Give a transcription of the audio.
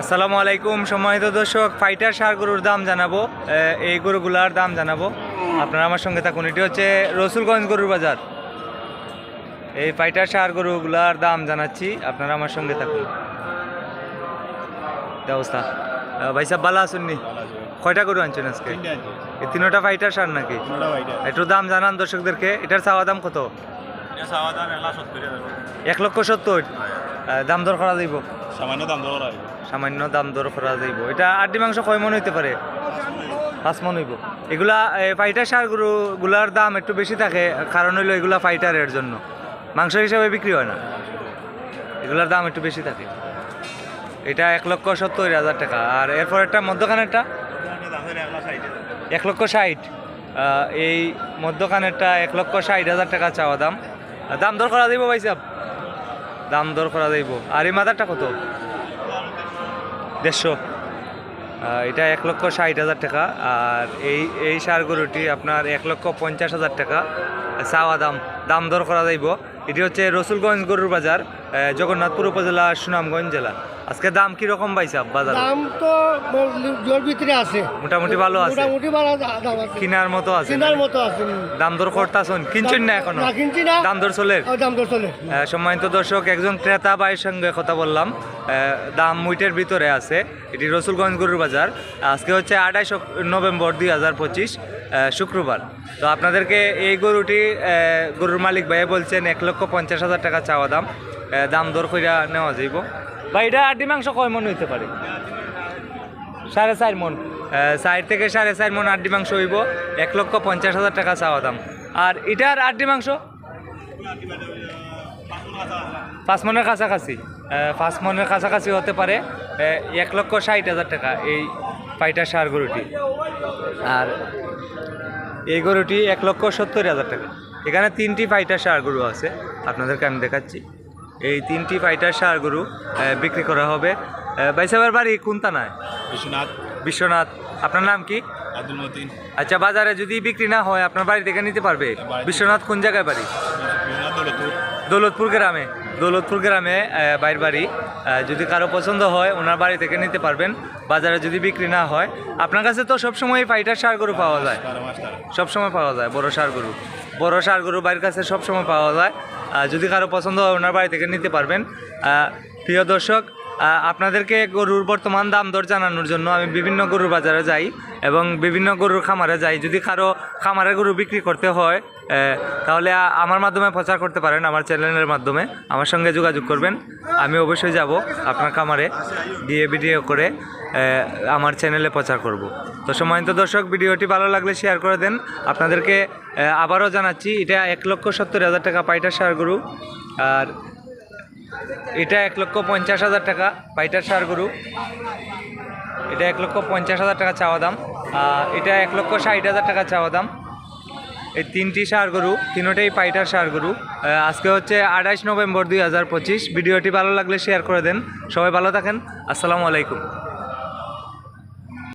আসসালামু আলাইকুম সম্মানিত দর্শক ফাইটার সার গরুর দাম জানাব এই গরুগুলার দাম জানাব। আপনারা আমার সঙ্গে থাকুন এটি হচ্ছে রসুলগঞ্জ গরুর বাজার। এই ফাইটার সার গরুগুলার দাম জানাচ্ছি আপনারা আমার সঙ্গে থাকুন। অবস্থা? ভাই সাহেব ভালো আসুননি কয়টা গরু আনছেন আজকে? এই তিনোটা ফাইটার সার নাকি? একটু দাম জানান দর্শকদেরকে এটার চাওয়া দাম কত? এক লক্ষ সত্তর? আহ, দাম দর করা যাইব? সামান্য দাম দর হয় সামান্য দাম দর করা যাইব। এটা আড্ডি মাংস কয় মন হইতে পারে? পাঁচ মন হইব। এগুলা ফাইটার সারগুলার দাম একটু বেশি থাকে কারণ হইল এগুলা ফাইটারের জন্য। মাংস হিসাবে বিক্রি হয় না। এগুলার দাম একটু বেশি থাকে। এটা এক লক্ষ সত্তর হাজার টাকা। আর এরপর একটা মধ্যখানেরটা? এক লক্ষ ষাট। এই মধ্যখানেরটা এক লক্ষ ষাট হাজার টাকা চাওয়া দাম। দাম দর করা যাইব ভাই সাহেব? দাম দর করা যাইব। আর এই মাদারটা কত? দেড়শো। এটা এক লক্ষ ষাট হাজার টাকা। আর এই এই সার গরুটি আপনার এক লক্ষ পঞ্চাশ হাজার টাকা। চাওয়া দাম দাম দর করা যাইব। এটি হচ্ছে রসুলগঞ্জ গরুর বাজার। জগন্নাথপুর উপজেলা সুনামগঞ্জ জেলা। আজকে দাম কীরকম পাইছে বাজার দাম তো জোর ভিতরে আছে। মোটামুটি ভালো আছে? মোটামুটি ভালো দাম আছে। কিনার মতো আছে কেনার মতো আছে। দাম দর করতাছন? কিনছেন না এখনও? না কিনছি না। দাম দর চলে? ও দাম তো চলে। সম্মানিত দর্শক একজন ক্রেতা ভাইয়ের সঙ্গে কথা বললাম। দাম মুইটের ভিতরে আছে। এটি রসুলগঞ্জ গরুর বাজার। আজকে হচ্ছে আঠাইশ নভেম্বর দুই হাজার পঁচিশ শুক্রবার। তো আপনাদেরকে এই গরুটি আহ, গরুর মালিক ভাইয়া বলছেন এক লক্ষ পঞ্চাশ হাজার টাকা চাওয়া দাম। দাম দর কইরা নেওয়া যাইব। বা এটা আড্ডি মাংস কয় মন হইতে পারে? সাড়ে চার মন। চার থেকে সাড়ে চার মন আড্ডি মাংস হইব। এক লক্ষ পঞ্চাশ হাজার টাকা চাওয়া দাম। আর এটার আড্ডি মাংস? পাঁচ মনের কাছাকাছি। পাঁচ মনের কাছাকাছি হতে পারে। এক লক্ষ ষাট হাজার টাকা এই ফাইটার সার গরুটি। আর এই গরুটি এক লক্ষ সত্তর হাজার টাকা। এখানে তিনটি ফাইটার সার গরু আছে। আপনাদেরকে আমি দেখাচ্ছি। এই তিনটি ফাইটার সার গরু বিক্রি করা হবে। বাইসাবের বাড়ি কোনটা নয় বিশ্বনাথ। বিশ্বনাথ। আপনার নাম কি? আব্দুল মতিন। আচ্ছা বাজারে যদি বিক্রি না হয় আপনার বাড়ি থেকে নিতে পারবে? বিশ্বনাথ কোন জায়গায় বাড়ি? দৌলতপুর। গ্রামে। দৌলতপুর গ্রামে বাইর বাড়ি। যদি কারও পছন্দ হয় ওনার বাড়ি থেকে নিতে পারবেন। বাজারে যদি বিক্রি না হয় আপনার কাছে তো সবসময় ফাইটার সার গরু পাওয়া যায়। সবসময় পাওয়া যায় বড় সার গরু। বড় সার গরু বাড়ির কাছে সবসময় পাওয়া যায়। যদি কারও পছন্দ হয় ওনার বাড়ি থেকে নিতে পারবেন। প্রিয় দর্শক আপনাদেরকে গরুর বর্তমান দাম দর জানানোর জন্য আমি বিভিন্ন গরুর বাজারে যাই এবং বিভিন্ন গরুর খামারে যাই। যদি কারও খামারে গরু বিক্রি করতে হয় তাহলে আমার মাধ্যমে প্রচার করতে পারেন, আমার চ্যানেলের মাধ্যমে। আমার সঙ্গে যোগাযোগ করবেন। আমি অবশ্যই যাব আপনার খামারে গিয়ে ভিডিও করে আমার চ্যানেলে প্রচার করব। তো সম্মানিত দর্শক, ভিডিওটি ভালো লাগলে শেয়ার করে দেন। আপনাদেরকে আবারও জানাচ্ছি, এটা এক লক্ষ সত্তর হাজার টাকা পাইটার সার গরু। আর এটা এক লক্ষ পঞ্চাশ হাজার টাকা পাইটার সার গরু। এটা এক লক্ষ পঞ্চাশ হাজার টাকা চাওয়া দাম। এটা এক লক্ষ ষাট হাজার টাকা চাওয়া দাম। এই তিনটি সার গরু, তিনোটাই পাইটার সার গরু। আজকে হচ্ছে আঠাইশ নভেম্বর দুই হাজার পঁচিশ। ভিডিওটি ভালো লাগলে শেয়ার করে দেন। সবাই ভালো থাকেন। আসসালামু আলাইকুম।